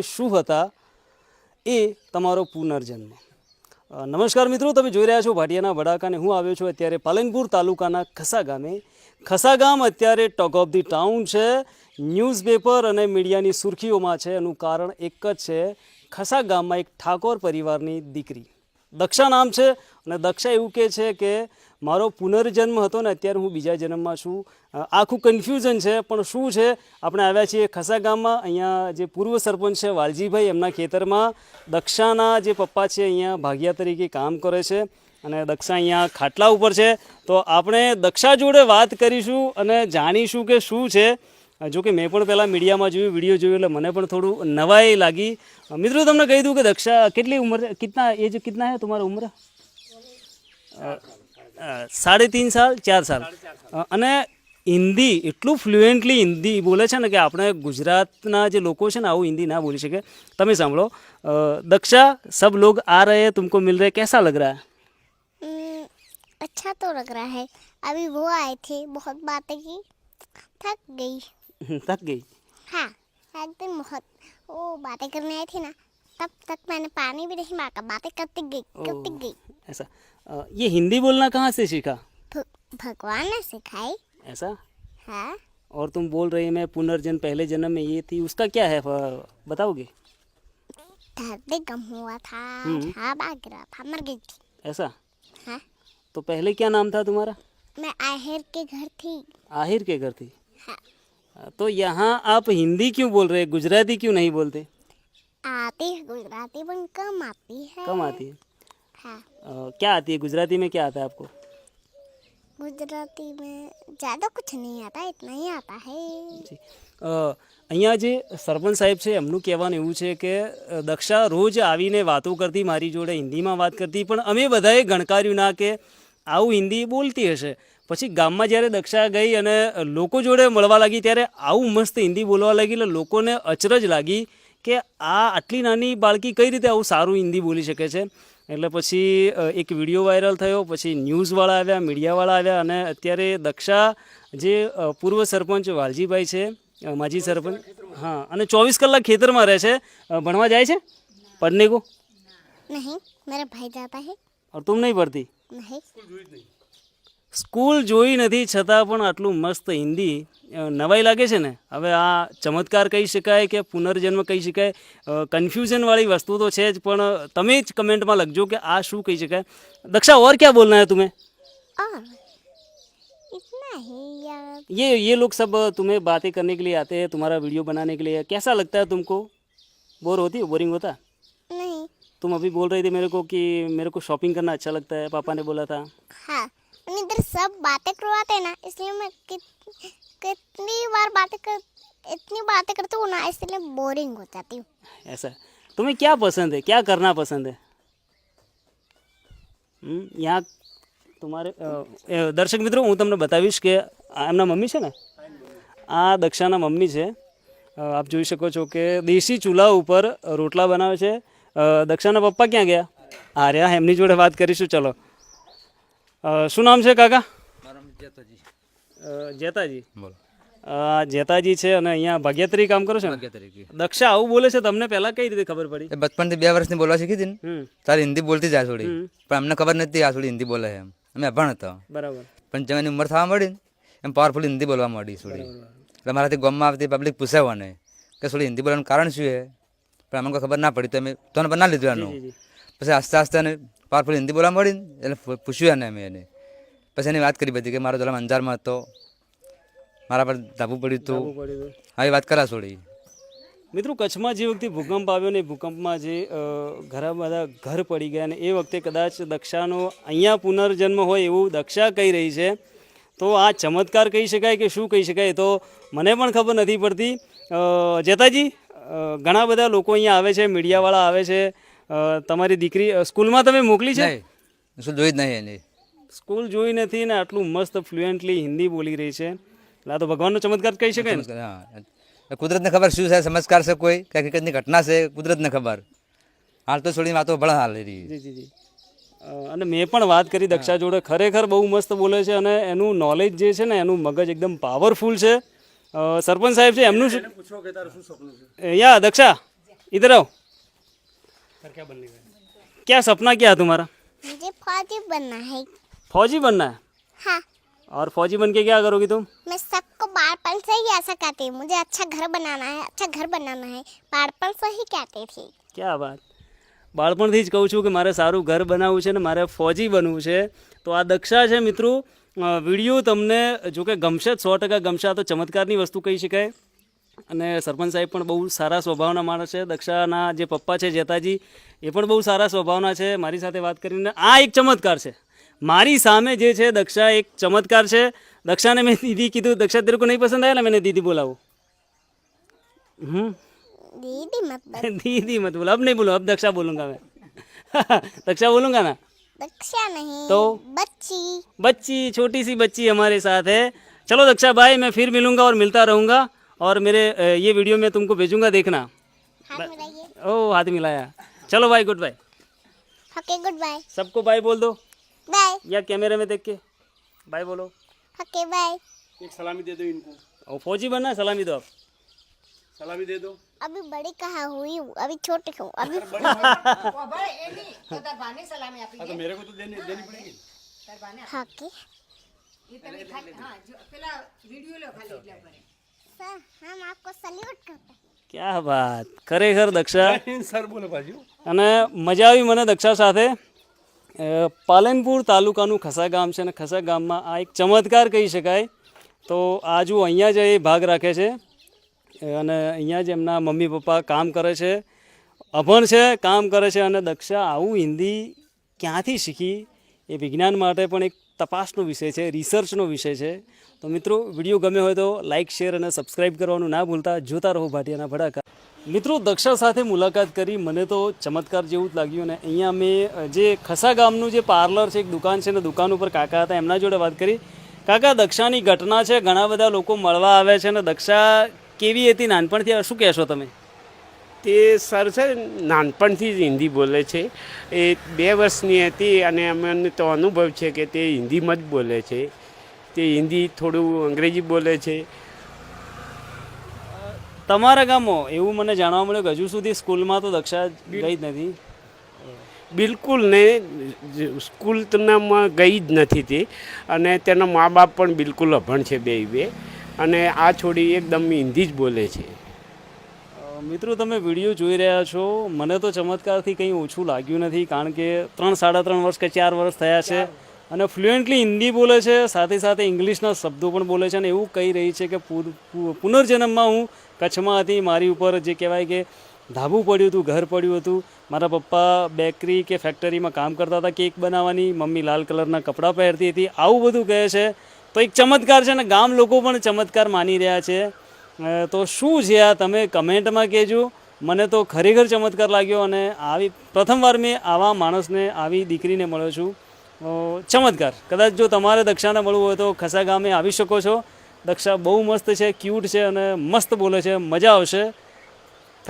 શું હતા? એ તમારો પુનર્જન્મ. નમસ્કાર મિત્રો, તમે જોઈ રહ્યા છો ભાટિયાના વડાકાને. હું આવ્યો છું અત્યારે પાલનપુર તાલુકાના ખસા ગામે. ખસા ગામ અત્યારે ટોક ઓફ ધી ટાઉન છે. ન્યૂઝપેપર અને મીડિયાની સુર્ખીઓમાં છે. એનું કારણ એક જ છે. ખસા ગામમાં એક ઠાકોર પરિવારની દીકરી. દક્ષા નામ છે અને દક્ષા એવું કહે છે કે મારો પુનર્જન્મ હતો ને અત્યારે હું બીજા જન્મમાં છું. આખું કન્ફ્યુઝન છે, પણ શું છે? આપણે આવ્યા છીએ ખસા ગામમાં. અહીંયા જે પૂર્વ સરપંચ છે વાલજીભાઈ, એમના ખેતરમાં દક્ષાના જે પપ્પા છે અહીંયા ભાગિયા તરીકે કામ કરે છે અને દક્ષા અહીંયા ખાટલા ઉપર છે. તો આપણે દક્ષા જોડે વાત કરીશું અને જાણીશું કે શું છે. જો કે મેં પણ પહેલાં મીડિયામાં જોયું, વીડિયો જોયું એટલે મને પણ થોડું નવાઈ લાગી. મિત્રો તમને કહી દઉં કે દક્ષા કેટલી ઉંમર, કિતના એજ કિતના હે તમારા ઉંમર? સાડે તીન સાલ, ચાર સાલ. અને હિન્દી, એટલું ફ્લુએન્ટલી હિન્દી બોલે છે ને કે આપણે ગુજરાતના જે લોકો છે ને, આવું હિન્દી ના બોલી શકે. તમે સાંભળો. દક્ષા, સબ લોગ આ રહે તુમકો મિલ રહે કેસા લગ રહા અચ્છા તો तो लग रहा है अभी वो आए थे बहुत बातें की थक गई थक गई। हाँ एकदम बहुत वो बातें करने आए थे ना तब तक मैंने पानी भी नहीं मांगा बातें करती गई करती गई। ऐसा। ये हिंदी बोलना कहाँ से सीखा? भ- भगवान ने सिखाई। ऐसा? हाँ। और तुम बोल रही मैं पुनर्जन्म पहले जन्म में ये थी उसका क्या है बताओगे? धरती गम हुआ था हम्म। झाब आ गिरा था मर गई थी। ऐसा? हाँ। तो पहले क्या नाम था तुम्हारा? मैं आहिर के घर थी। आहिर के घर थी। तो यहाँ आप हिंदी क्यों बोल रहे हैं गुजराती क्यों नहीं बोलते आती है गुजराती पण कम आती है कम आती है हाँ अ, क्या आती है गुजराती में क्या आता है आपको गुजराती में ज़्यादा कुछ नहीं आता इतना ही आता है જી. અ, અહીંયા જે સરપંચ સાહેબ છે એમનું કહેવાનું એવું છે કે અ, દક્ષા રોજ આવીને વાતો કરતી મારી જોડે હિન્દીમાં વાત કરતી પણ અમે બધાએ ગણકાર્યું ના કે આવું હિન્દી બોલતી હશે. પછી ગામમાં જ્યારે દક્ષા ગઈ અને લોકો જોડે મળવા લાગી ત્યારે આવું મસ્ત હિન્દી બોલવા લાગી એટલે લોકોને અચરજ લાગી કે આ આટલી નાની બાળકી કઈ રીતે આવું સારું હિન્દી બોલી શકે છે. એટલે પછી એક વીડિયો વાયરલ થયો પછી ન્યૂઝવાળા આવ્યા મીડિયાવાળા આવ્યા અને અત્યારે દક્ષા જે પૂર્વ સરપંચ વાલજીભાઈ છે માજી સરપંચ હા અને ચોવીસ કલાક ખેતરમાં રહે છે. ભણવા જાય છે? પઢને કો નહીં મારા ભાઈ જાતા હે. और तुम नहीं पढ़ती नहीं સ્કૂલ જોઈ નથી છતાં પણ આટલું મસ્ત હિન્દી અ, નવાઈ લાગે છે ને હવે આ ચમત્કાર કહી શકાય કે પુનર્જન્મ કહી શકાય કન્ફ્યુઝનવાળી વસ્તુ તો છે જ પણ તમે જ કમેન્ટમાં લખજો કે આ શું કહી શકાય દક્ષા ઓર ક્યાં બોલના હે तुम्हें और इतना ही यार ये ये लोग सब तुम्हें बातें करने के लिए आते हैं तुम्हारा वीडियो बनाने के लिए कैसा लगता है तुमको बोर होती है बोरिंग होता नहीं तुम अभी बोल रही थी मेरे को कि मेरे को शॉपिंग करना अच्छा लगता है पापा ने बोला था हाँ और इधर सब बातें करवाते हैं ना इसलिए मैं कित, कितनी बार बातें कर इतनी बातें करती हूँ ना इसलिए बोरिंग हो जाती हूँ ऐसा तुम्हें क्या पसंद है क्या करना पसंद है હમ, यहाँ તમારે અ, એ, દર્શક મિત્રો હું તમને બતાવીશ કે આ એમના મમ્મી છે ને આ દક્ષાના મમ્મી છે અ, આપ જોઈ શકો છો કે દેશી ચૂલા ઉપર રોટલા બનાવે છે અ, દક્ષાના પપ્પા ક્યાં ગયા? રહ્યા એમની જોડે વાત કરીશું ચલો. શું નામ છે કાકા? જેતાજી. બોલો. જેતાજી છે અને અહીંયા ભાગ્યત્રી કામ કરો છો દક્ષા આવું બોલે છે તમને પહેલા કઈ રીતે ખબર પડી? બચપનથી બે વર્ષની બોલવા શીખી હતી ને? તારી હિન્દી બોલતી જ આ થોડી પણ અમને ખબર નથી આ થોડી હિન્દી બોલે એમ. અમે અભણ હતા. બરાબર. પણ જેમ એની ઉંમર થવા મળી એમ પાવરફુલ હિન્દી બોલવા મળી થોડી. એટલે મારાથી ગામમાં આવતી પબ્લિક પૂછે મને કે થોડી હિન્દી બોલવાનું કારણ શું છે? પણ અમને કોઈ ખબર ના પડી. તો અમે તો ના લીધું એનું. પછી આસ્તે આસ્તે એને પાવરફુલ હિન્દી બોલવા મળી ને એટલે પૂછ્યું એને અમે એને. પછી એની વાત કરી બધી કે મારો જલમ અંજારમાં હતો. મારા પર ધાબુ પડ્યું હતું. હા એ વાત કરા થોડી મિત્રો કચ્છમાં જે વખતે ભૂકંપ આવ્યો ને ભૂકંપમાં જે ઘણા બધા ઘર પડી ગયા ને એ વખતે કદાચ દક્ષાનો અહીંયા પુનર્જન્મ હોય એવું દક્ષા કહી રહી છે. તો આ ચમત્કાર કહી શકાય કે શું કહી શકાય તો મને પણ ખબર નથી પડતી. જેતાજી? ઘણા બધા લોકો અહીંયા આવે છે મીડિયાવાળા આવે છે. તમારી દીકરી સ્કૂલમાં તમે મોકલી છે? શું જોઈ જ નહીં એની. સ્કૂલ જોઈ નથી ને આટલું મસ્ત ફ્લુએન્ટલી હિન્દી બોલી રહી છે. એટલે આ તો ભગવાનનો ચમત્કાર કહી શકાય ને? કુદરતને ખબર શું છે? ચમત્કાર છે કોઈ? કે હકીકતની ઘટના છે? કુદરતને ખબર? હાલ તો છોડીને વાતો ભલે હાલ રહી. જી જી જી. અને મેં પણ વાત કરી દક્ષા જોડે. ખરેખર બહુ મસ્ત બોલે છે અને એનું નોલેજ જે છે ને એનું મગજ એકદમ પાવરફુલ છે. અ, સરપંચ સાહેબ છે એમનું શું યા દક્ષા इधर आओ क्या सपना क्या है तुम्हारा मुझे फौजी बनना है फौजी बनना है हाँ और फौजी बन के क्या करोगी तुम मैं सबको बालपन से ही ऐसा कहती हूँ मुझे अच्छा घर बनाना है अच्छा घर बनाना है बालपन से ही कहती थी ક્યાં વાત બાળપણથી જ કહું છું કે મારે સારું ઘર બનાવવું છે ને મારે ફોજી બનવું છે. તો આ દક્ષા છે મિત્રો વીડિયો તમને જો કે ગમશે જ, સો ટકા ગમશે. આ તો ચમત્કારની વસ્તુ કહી શકાય. અને સરપંચ સાહેબ પણ બહુ સારા સ્વભાવના માણસ છે. દક્ષાના જે પપ્પા છે, જેતાજી, એ પણ બહુ સારા સ્વભાવના છે. મારી સાથે વાત કરીને આ એક ચમત્કાર છે. મારી સામે જે છે, દક્ષા એક ચમત્કાર છે. દક્ષાને મેં દીદી કીધું, દક્ષા તેરકો નહીં પસંદ આવ્યા ને મેં દીદી બોલાવું. હમ. दीदी मत बन दीदी मत बोलो अब नहीं बोलो अब दक्षा बोलूँगा मैं। दक्षा बोलूँगा ना? दक्षा नहीं तो? बच्ची। बच्ची छोटी सी बच्ची हमारे साथ है। चलो दक्षा भाई मैं फिर मिलूँगा और मिलता रहूँगा। और मेरे ये वीडियो में तुमको भेजूँगा देखना। हाथ ओ हाथ मिलाया। चलो भाई good bye okay good bye सबको बाय बोल दो। बाय या कैमरे में देख के। बाय बोलो। ओके बाय एक सलामी दे दो इनको। और फौजी बनना सलामी दो आप। सलामी दे दो। अभी बड़ी कहाँ हुई हूँ अभी छोटी हूँ अभी हाँ तो मेरे को तो देनी देनी पड़ेगी हॉकी सर हम आपको सल्यूट करते हैं ક્યાં વાત ખરેખર દક્ષા सर बोलो बाजू અને મજા આવી મને દક્ષા સાથે અ, પાલનપુર તાલુકાનું ખસા ગામ છે અને ખસા ગામમાં આ એક ચમત્કાર કહી શકાય તો આ જો અહીંયા જ એ ભાગ રાખે છે અને અહીંયા જ એમના મમ્મી પપ્પા કામ કરે છે. અભણ છે, કામ કરે છે અને દક્ષા આવું હિન્દી ક્યાંથી શીખી? એ વિજ્ઞાન માટે પણ એક તપાસનો વિષય છે, રિસર્ચનો વિષય છે. તો મિત્રો, વીડિયો ગમ્યો હોય તો લાઇક શેર અને સબસ્ક્રાઈબ કરવાનું ના ભૂલતા. જોતા રહો ભાટિયાના ભડાકા. મિત્રો, દક્ષા સાથે મુલાકાત કરી. મને તો ચમત્કાર જેવું જ લાગ્યું અને અહીંયા મેં જે ખસા ગામનું જે પાર્લર છે, એક દુકાન છે ને દુકાન ઉપર કાકા હતા, એમના જોડે વાત કરી. કાકા, દક્ષાની ઘટના છે, ઘણા બધા લોકો મળવા આવે છે અને દક્ષા કેવી હતી નાનપણથી? શું કહેશો તમે? તે સર છે. નાનપણથી જ હિન્દી બોલે છે. એ બે વર્ષની હતી અને અમને તો અનુભવ છે કે તે હિન્દીમાં જ બોલે છે. તે હિન્દી થોડું અંગ્રેજી બોલે છે. તમારા ગામમાં એવું મને જાણવા મળ્યું કે હજુ સુધી સ્કૂલમાં તો દક્ષા ગઈ જ નથી. બિલકુલ ને સ્કૂલ તનામાં ગઈ જ નથી તે. અને તેના મા બાપ પણ બિલકુલ અભણ છે બે બે. અને આ છોડી એકદમ હિન્દી જ બોલે છે. મિત્રો, તમે વીડિયો જોઈ રહ્યા છો. મને તો ચમત્કારથી કંઈ ઓછું લાગ્યું નથી, કારણ કે ત્રણ, સાડા ત્રણ વર્ષ કે ચાર વર્ષ થયા છે અને ફ્લુએન્ટલી હિન્દી બોલે છે, સાથે સાથે ઇંગ્લિશના શબ્દો પણ બોલે છે અને એવું કહી રહી છે કે પુનર્જન્મમાં હું કચ્છમાં હતી. મારી ઉપર જે કહેવાય કે ધાબું પડ્યું હતું, ઘર પડ્યું હતું. મારા પપ્પા બેકરી કે ફેક્ટરીમાં કામ કરતા હતા કેક બનાવવાની. મમ્મી લાલ કલરના કપડાં પહેરતી હતી. આવું બધું કહે છે. તો એક ચમત્કાર છે અને ગામ લોકો પણ ચમત્કાર માની રહ્યા છે. તો શું છે આ? તમે કમેન્ટમાં કહેજો. મને તો ખરેખર ચમત્કાર લાગ્યો અને આવી, પ્રથમવાર મેં આવા માણસને, આવી દીકરીને મળ્યો છું. ચમત્કાર. કદાચ જો તમારે દક્ષાને મળવું હોય તો ખસા ગામે આવી શકો છો. દક્ષા બહુ મસ્ત છે, ક્યુટ છે અને મસ્ત બોલે છે. મજા આવશે.